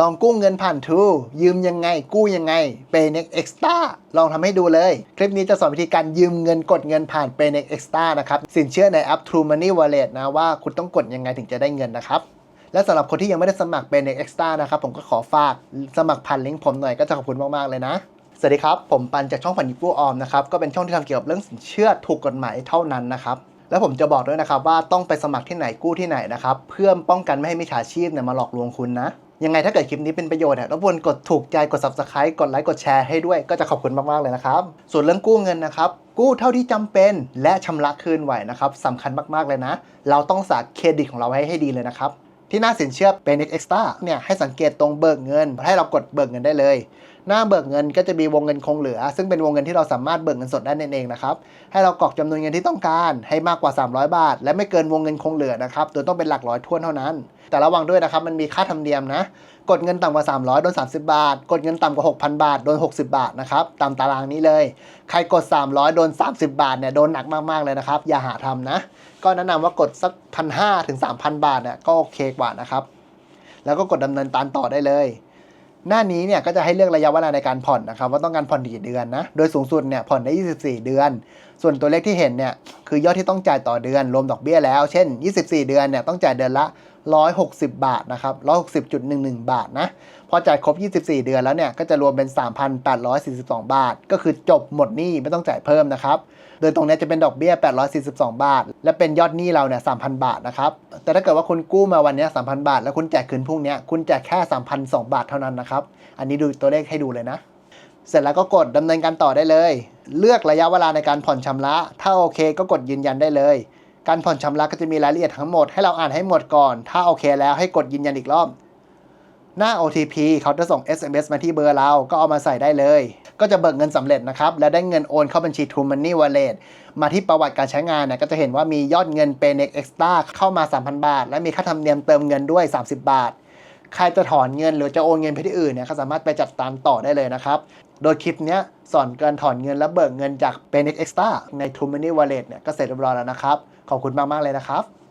ลองกู้เงินผ่านทูยืมยังไง กู้ยังไง Paynex Extra ลองทำให้ดูเลย คลิปนี้จะสอนวิธีการยืมเงินกดเงินผ่าน Paynex Extra นะครับ สินเชื่อในแอป True Money Wallet นะว่าคุณต้องกดยังไงถึงจะได้เงินนะครับและสำหรับคนที่ยังไม่ได้สมัคร Paynex Extra นะครับ ผมก็ขอฝากสมัครผ่านลิงก์ผมหน่อยก็จะขอบคุณมาก ๆ เลยนะ สวัสดีครับ ผมปันจากช่องปันยิปูออมนะครับ ก็เป็นช่องที่ทำเกี่ยวกับเรื่องสินเชื่อถูกกฎหมายเท่านั้นนะครับ แล้วผมจะบอกด้วยนะครับว่าต้องไปสมัครที่ไหนกู้ที่ไหนนะครับ เพื่อป้องกันไม่ให้มิจฉาชีพเนี่ยมาหลอกลวงคุณนะ ยังไงถ้าเกิดคลิปนี้เป็นประโยชน์เนี่ยรบกวนกดถูกใจกด subscribe กดไลค์กดแชร์ให้ด้วยก็จะขอบคุณมาก ๆ เลยนะครับ ส่วนเรื่องกู้เงินนะครับ กู้เท่าที่จำเป็นและชำระคืนไหวนะครับสำคัญมาก ๆ เลยนะ เราต้องสาเครดิตของเราให้ให้ดีเลยนะครับ ที่หน้าสินเชื่อเป็น Extra เนี่ยให้สังเกตตรงเบิกเงินให้เรากดเบิกเงินได้เลย หน้าเบิกเงินก็จะมีวงเงินคงเหลือ ซึ่งเป็นวงเงินที่เราสามารถเบิกเงินสดได้นั่นเองนะครับให้เรากรอกจำนวนเงินที่ต้องการให้มากกว่า 300 บาท และไม่เกินวงเงินคงเหลือนะครับโดยต้องเป็นหลักร้อยท้วนเท่านั้น แต่ระวังด้วยนะครับมันมีค่าธรรมเนียมนะกดเงินต่ำกว่า 300 โดน 30 บาท กดเงินต่ำกว่า 6,000 บาท โดน 60 บาทนะครับ ตามตารางนี้เลย ใครกด 300 โดน 30 บาทเนี่ย โดนหนักมาก ๆ เลยนะครับ อย่าหาทำนะ ก็แนะนำว่ากดสัก 1,500 ถึง 3,000 บาทเนี่ย ก็โอเคกว่านะครับ แล้วก็กดดำเนินการต่อได้เลย หน้านี้เนี่ยก็จะให้เลือกระยะเวลาในการผ่อนนะครับว่าต้องการผ่อนกี่เดือนนะ โดยสูงสุดเนี่ยผ่อนได้ 24 เดือนส่วนตัวเลขที่เห็นเนี่ยคือยอดที่ต้องจ่ายต่อเดือนรวมดอกเบี้ยแล้ว เช่น 24 เดือนเนี่ยต้องจ่ายเดือนละ 160 บาทนะครับ160.11 บาทนะพอจ่ายครบ 24 เดือนแล้วเนี่ยก็จะรวมเป็น 3,842 บาท ก็คือจบหมดหนี้ไม่ต้องจ่ายเพิ่มนะครับโดยตรงนี้จะเป็นดอกเบี้ย 842 บาท และเป็นยอดหนี้เราเนี่ย 3,000 บาทนะครับ แต่ถ้าเกิดว่าคุณกู้มาวันนี้ 3,000 บาท แล้วคุณจ่ายคืนพรุ่งเนี้ยคุณจ่ายแค่ 3,002 บาทเท่านั้นนะครับ อันนี้ดูตัวเลขให้ดูเลยนะ เสร็จแล้วก็กดดำเนินการต่อได้เลย เลือกระยะเวลาในการผ่อนชำระ ถ้าโอเคก็กดยืนยันได้เลย การผ่อนชำระก็จะมีรายละเอียดทั้งหมดให้เราอ่านให้หมดก่อน ถ้าโอเคแล้วให้กดยืนยันอีกรอบ หน้า OTP เขาจะส่ง SMS มาที่เบอร์เรา ก็เอามาใส่ได้เลย ก็จะเบิกเงินสำเร็จนะครับ และได้เงินโอนเข้าบัญชี True Money Wallet มาที่ประวัติการใช้งานเนี่ยก็จะเห็นว่ามียอดเงิน Paynex Extra เข้ามา 3,000 บาท และมีค่าธรรมเนียมเติมเงินด้วย 30 บาท ใครจะถอนเงินหรือจะโอนเงินไปที่อื่นเนี่ยก็สามารถไปจัดตามต่อได้เลยนะครับ โดยคลิปนี้สอนการถอนเงินและเบิกเงินจาก Paynex Extra ใน True Money Wallet เนี่ยก็เสร็จเรียบร้อยแล้วนะครับ ขอบคุณมาก ๆ เลยนะครับ